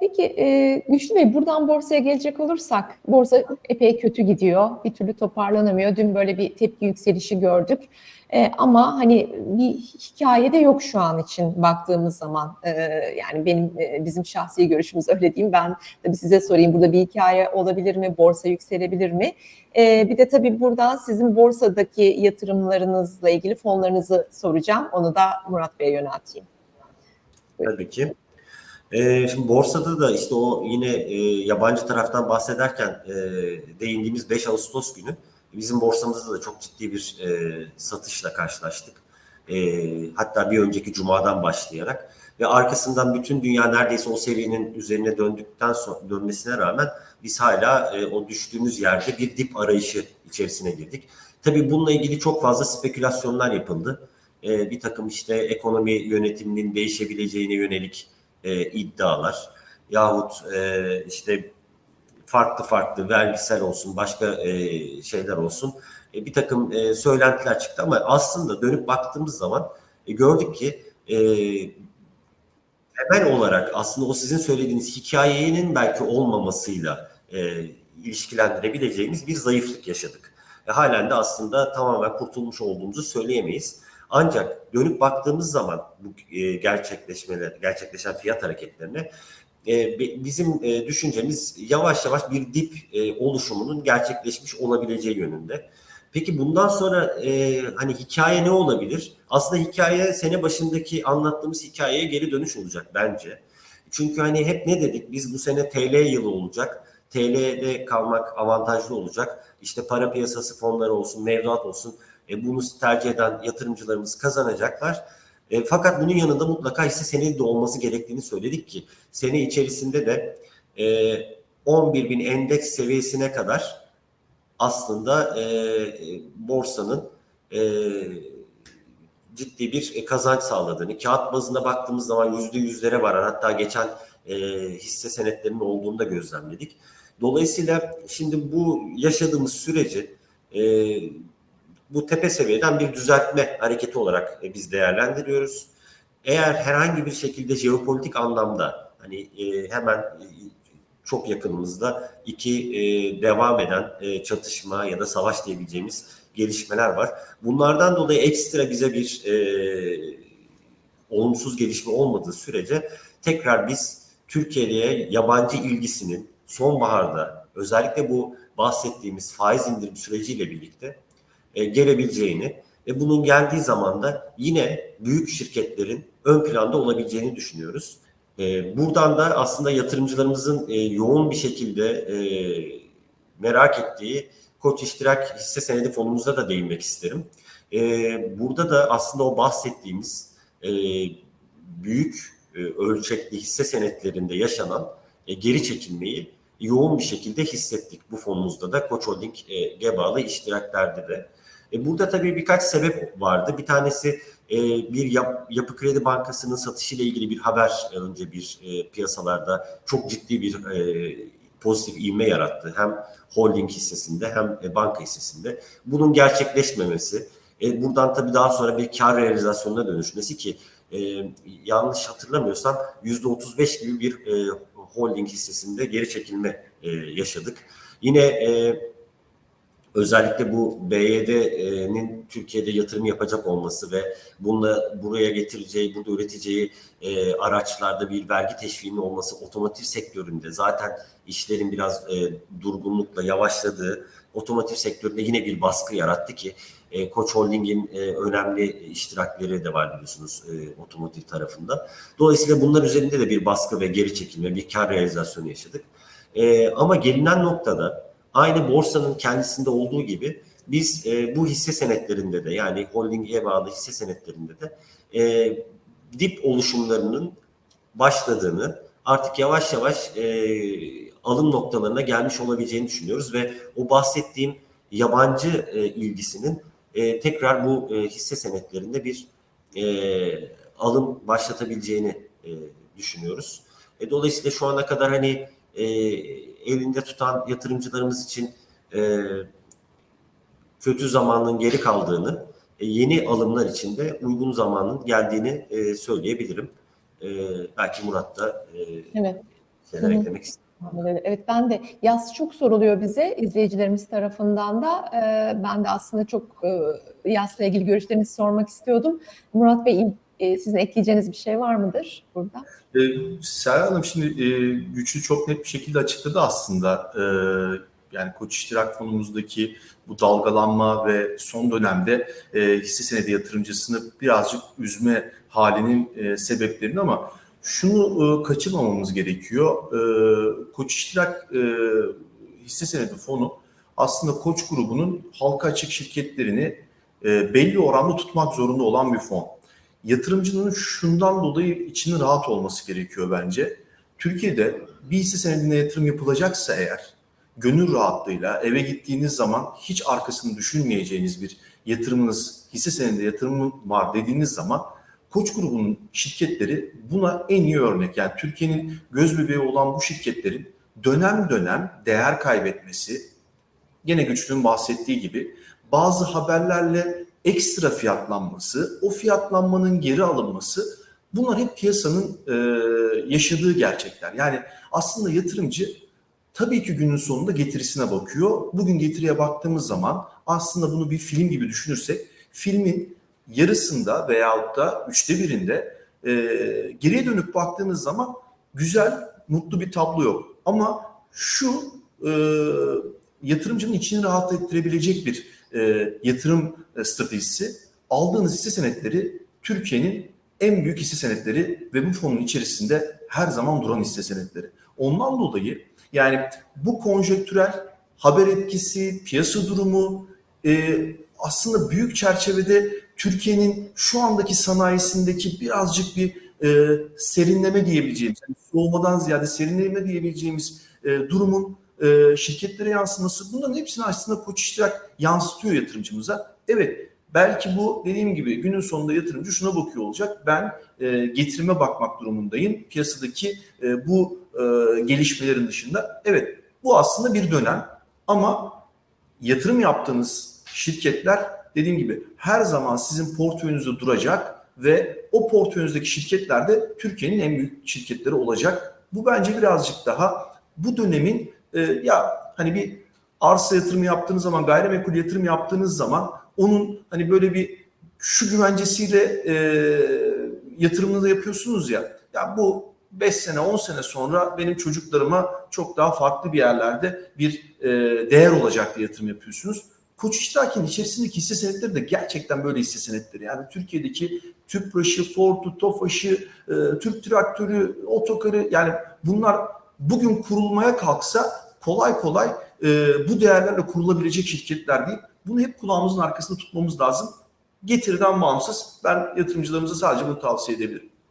Peki e, Güçlü Bey buradan borsaya gelecek olursak borsa epey kötü gidiyor. Bir türlü toparlanamıyor. Dün böyle bir tepki yükselişi gördük. E, ama hani bir hikaye de yok şu an için baktığımız zaman. E, yani benim e, bizim şahsi görüşümüz öyle diyeyim. Ben tabii size sorayım burada bir hikaye olabilir mi? Borsa yükselebilir mi? E, bir de tabii buradan sizin borsadaki yatırımlarınızla ilgili fonlarınızı soracağım. Onu da Murat Bey'e yönelteyim. Tabii ki. Ee, şimdi borsada da işte o yine e, yabancı taraftan bahsederken e, değindiğimiz 5 Ağustos günü bizim borsamızda da çok ciddi bir e, satışla karşılaştık. E, hatta bir önceki cumadan başlayarak ve arkasından bütün dünya neredeyse o seviyenin üzerine döndükten sonra dönmesine rağmen biz hala e, o düştüğümüz yerde bir dip arayışı içerisine girdik. Tabii bununla ilgili çok fazla spekülasyonlar yapıldı. E, bir takım işte ekonomi yönetiminin değişebileceğine yönelik e, iddialar yahut e, işte farklı farklı vergisel olsun başka e, şeyler olsun e, bir takım e, söylentiler çıktı ama aslında dönüp baktığımız zaman e, gördük ki e, temel olarak aslında o sizin söylediğiniz hikayenin belki olmamasıyla e, ilişkilendirebileceğimiz bir zayıflık yaşadık. E, halen de aslında tamamen kurtulmuş olduğumuzu söyleyemeyiz. Ancak dönüp baktığımız zaman bu e, gerçekleşmeler, gerçekleşen fiyat hareketlerine e, bizim e, düşüncemiz yavaş yavaş bir dip e, oluşumunun gerçekleşmiş olabileceği yönünde. Peki bundan sonra e, hani hikaye ne olabilir? Aslında hikaye sene başındaki anlattığımız hikayeye geri dönüş olacak bence. Çünkü hani hep ne dedik? Biz bu sene TL yılı olacak. TL'de kalmak avantajlı olacak. İşte para piyasası fonları olsun, mevduat olsun e, bunu tercih eden yatırımcılarımız kazanacaklar. E, fakat bunun yanında mutlaka hisse senedi de olması gerektiğini söyledik ki sene içerisinde de e, 11 bin endeks seviyesine kadar aslında e, borsanın e, ciddi bir kazanç sağladığını, kağıt bazında baktığımız zaman yüzde yüzlere varan hatta geçen e, hisse senetlerinin olduğunu da gözlemledik. Dolayısıyla şimdi bu yaşadığımız süreci e, bu tepe seviyeden bir düzeltme hareketi olarak e, biz değerlendiriyoruz. Eğer herhangi bir şekilde jeopolitik anlamda hani e, hemen e, çok yakınımızda iki devam eden çatışma ya da savaş diyebileceğimiz gelişmeler var. Bunlardan dolayı ekstra bize bir olumsuz gelişme olmadığı sürece tekrar biz Türkiye'ye yabancı ilgisinin sonbaharda özellikle bu bahsettiğimiz faiz indirim süreciyle birlikte e, gelebileceğini ve bunun geldiği zaman da yine büyük şirketlerin ön planda olabileceğini düşünüyoruz. E, buradan da aslında yatırımcılarımızın e, yoğun bir şekilde merak ettiği Koç İştirak hisse senedi fonumuzda da değinmek isterim. burada da aslında o bahsettiğimiz büyük ölçekli hisse senetlerinde yaşanan geri çekilmeyi yoğun bir şekilde hissettik. Bu fonumuzda da Koç Holding e, GEBA'lı iştiraklerde de. E, burada tabii birkaç sebep vardı. Bir tanesi e, bir yap, Yapı Kredi Bankası'nın satışıyla ilgili bir haber önce bir e, piyasalarda çok ciddi bir pozitif ivme yarattı. Hem holding hissesinde hem banka hissesinde. Bunun gerçekleşmemesi, buradan tabii daha sonra bir kar realizasyonuna dönüşmesi ki e, yanlış hatırlamıyorsam %35 gibi bir holding hissesinde geri çekilme e, yaşadık. Yine e, özellikle bu BYD'nin Türkiye'de yatırım yapacak olması ve bununla buraya getireceği, burada üreteceği e, araçlarda bir vergi teşviğinin olması otomotiv sektöründe zaten işlerin biraz e, durgunlukla yavaşladığı otomotiv sektöründe yine bir baskı yarattı ki e, Koç Holding'in e, önemli iştirakleri de var biliyorsunuz e, otomotiv tarafında. Dolayısıyla bunlar üzerinde de bir baskı ve geri çekilme, bir kar realizasyonu yaşadık. E, ama gelinen noktada aynı borsanın kendisinde olduğu gibi biz e, bu hisse senetlerinde de yani holdinge bağlı hisse senetlerinde de e, dip oluşumlarının başladığını artık yavaş yavaş e, alım noktalarına gelmiş olabileceğini düşünüyoruz ve o bahsettiğim yabancı e, ilgisinin e, tekrar bu e, hisse senetlerinde bir e, alım başlatabileceğini e, düşünüyoruz. E, dolayısıyla şu ana kadar hani e, elinde tutan yatırımcılarımız için e, kötü zamanın geri kaldığını, e, yeni alımlar için de uygun zamanın geldiğini e, söyleyebilirim. E, belki Murat da e, evet. şeyler Hı hı. eklemek istedim. Evet ben de yaz çok soruluyor bize izleyicilerimiz tarafından da. Ee, ben de aslında çok e, yazla ilgili görüşlerinizi sormak istiyordum. Murat Bey e, sizin ekleyeceğiniz bir şey var mıdır burada? Ee, Serhan Hanım şimdi e, güçlü çok net bir şekilde açıkladı aslında. Ee, yani Koç İştirak Fonumuzdaki bu dalgalanma ve son dönemde e, hisse senedi yatırımcısını birazcık üzme halinin e, sebeplerini ama şunu e, kaçırmamamız gerekiyor. E, Koç İştirak e, hisse senedi fonu aslında Koç grubunun halka açık şirketlerini e, belli oranda tutmak zorunda olan bir fon yatırımcının şundan dolayı içinin rahat olması gerekiyor bence. Türkiye'de bir hisse senedine yatırım yapılacaksa eğer gönül rahatlığıyla eve gittiğiniz zaman hiç arkasını düşünmeyeceğiniz bir yatırımınız, hisse senedinde yatırımım var dediğiniz zaman Koç grubunun şirketleri buna en iyi örnek. Yani Türkiye'nin göz bebeği olan bu şirketlerin dönem dönem değer kaybetmesi, gene güçlüğün bahsettiği gibi bazı haberlerle ekstra fiyatlanması, o fiyatlanmanın geri alınması bunlar hep piyasanın e, yaşadığı gerçekler. Yani aslında yatırımcı tabii ki günün sonunda getirisine bakıyor. Bugün getiriye baktığımız zaman aslında bunu bir film gibi düşünürsek filmin yarısında veyahut da üçte birinde e, geriye dönüp baktığınız zaman güzel, mutlu bir tablo yok. Ama şu e, yatırımcının içini rahat ettirebilecek bir e, yatırım stratejisi aldığınız hisse senetleri Türkiye'nin en büyük hisse senetleri ve bu fonun içerisinde her zaman duran hisse senetleri. Ondan dolayı yani bu konjektürel haber etkisi, piyasa durumu e, aslında büyük çerçevede Türkiye'nin şu andaki sanayisindeki birazcık bir e, serinleme diyebileceğimiz, yani soğumadan ziyade serinleme diyebileceğimiz e, durumun e, şirketlere yansıması bunların hepsini aslında koç iştirak yansıtıyor yatırımcımıza. Evet belki bu dediğim gibi günün sonunda yatırımcı şuna bakıyor olacak. Ben e, getirime bakmak durumundayım. Piyasadaki e, bu e, gelişmelerin dışında. Evet bu aslında bir dönem ama yatırım yaptığınız şirketler dediğim gibi her zaman sizin portföyünüzde duracak ve o portföyünüzdeki şirketler de Türkiye'nin en büyük şirketleri olacak. Bu bence birazcık daha bu dönemin e, ya hani bir arsa yatırımı yaptığınız zaman, gayrimenkul yatırım yaptığınız zaman onun hani böyle bir şu güvencesiyle e, yatırımını da yapıyorsunuz ya. Ya bu 5 sene 10 sene sonra benim çocuklarıma çok daha farklı bir yerlerde bir e, değer olacak diye yatırım yapıyorsunuz. Koç İştirak'ın içerisindeki hisse senetleri de gerçekten böyle hisse senetleri. Yani Türkiye'deki Tüpraş'ı, Ford'u, TOFAŞ'ı, e, Türk Traktörü, Otokar'ı yani bunlar bugün kurulmaya kalksa kolay kolay e, bu değerlerle kurulabilecek şirketler değil. Bunu hep kulağımızın arkasında tutmamız lazım. Getiriden bağımsız ben yatırımcılarımıza sadece bunu tavsiye edebilirim.